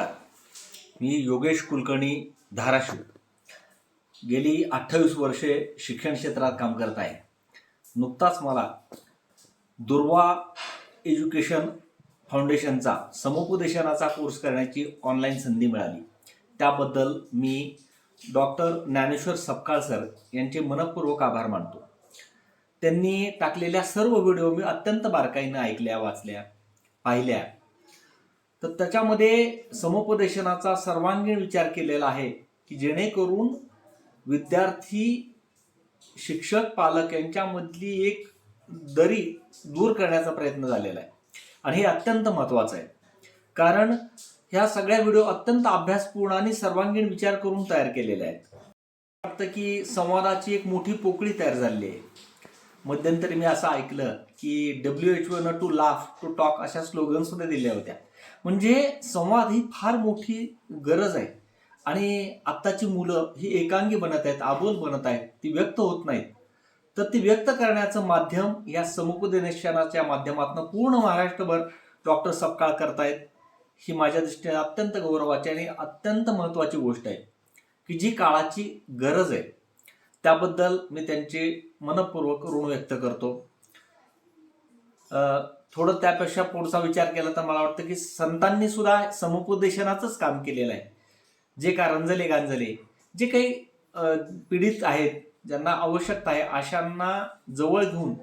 मी योगेश कुलकर्णी धाराशिव. गेली अठ्ठावीस वर्षे शिक्षण क्षेत्रात काम करत आहे. नुकताच मला दुर्वा एज्युकेशन फाउंडेशनचा समुपदेशनाचा कोर्स करण्याची ऑनलाईन संधी मिळाली. त्याबद्दल मी डॉक्टर ज्ञानेश्वर सपकाळ सर यांचे मनपूर्वक आभार मानतो. त्यांनी टाकलेल्या सर्व व्हिडिओ मी अत्यंत बारकाईनं ऐकल्या वाचल्या पाहिल्या. तर त्याच्यामध्ये समुपदेशनाचा सर्वांगीण विचार केलेला आहे की जेणेकरून विद्यार्थी शिक्षक पालक यांच्यामधली एक दरी दूर करण्याचा प्रयत्न झालेला आहे. आणि हे अत्यंत महत्त्वाचं आहे. कारण ह्या सगळ्या व्हिडिओ अत्यंत अभ्यासपूर्ण आणि सर्वांगीण विचार करून तयार केलेले आहेत. वाटतं की संवादाची एक मोठी पोकळी तयार झालेली आहे. मध्यंतरी मी असं ऐकलं की डब्ल्यू एच न टू लाफ टू टॉक अशा स्लोगन सुद्धा दिल्या होत्या. म्हणजे संवाद ही फार मोठी गरज आहे. आणि आत्ताची मुलं ही एकांगी बनत आहेत आबोल बनत आहेत ती व्यक्त होत नाहीत. तर ती व्यक्त करण्याचं माध्यम या समुपदेशनाच्या माध्यमातून पूर्ण महाराष्ट्रभर डॉक्टर सपकाळ करतायत ही माझ्या दृष्टीने अत्यंत गौरवाची आणि अत्यंत महत्त्वाची गोष्ट आहे की जी काळाची गरज आहे. त्याबद्दल मी त्यांचे मनपूर्वक ऋण व्यक्त करतो. थोडं त्यापेक्षा पुढचा विचार केला तर मला वाटतं की संतांनी सुद्धा समुपदेशनाचंच काम केलेलं आहे. जे का रंजले गांजले जे काही पीडित आहेत ज्यांना आवश्यकता आहे अशांना जवळ घेऊन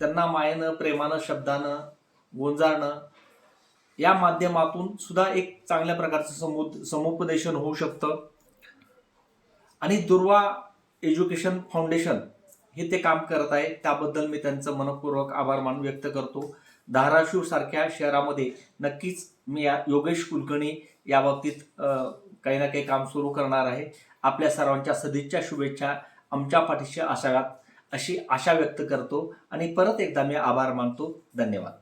त्यांना मायेनं प्रेमानं शब्दानं गोंजाळणं या माध्यमातून सुद्धा एक चांगल्या प्रकारचं समु समुपदेशन होऊ शकतं. आणि दुर्वा एज्युकेशन फाउंडेशन हे ते काम करत आहे. त्याबद्दल मी त्यांचं मनपूर्वक आभार मान व्यक्त करतो. धाराशिव सारख्या शहरामध्ये नक्कीच मी या योगेश कुलकर्णी या बाबतीत काही ना काही काम सुरू करणार आहे. आपल्या सर्वांच्या सदिच्छा शुभेच्छा आमच्या पाठीशी असाव्यात अशी आशा व्यक्त करतो. आणि परत एकदा मी आभार मानतो. धन्यवाद.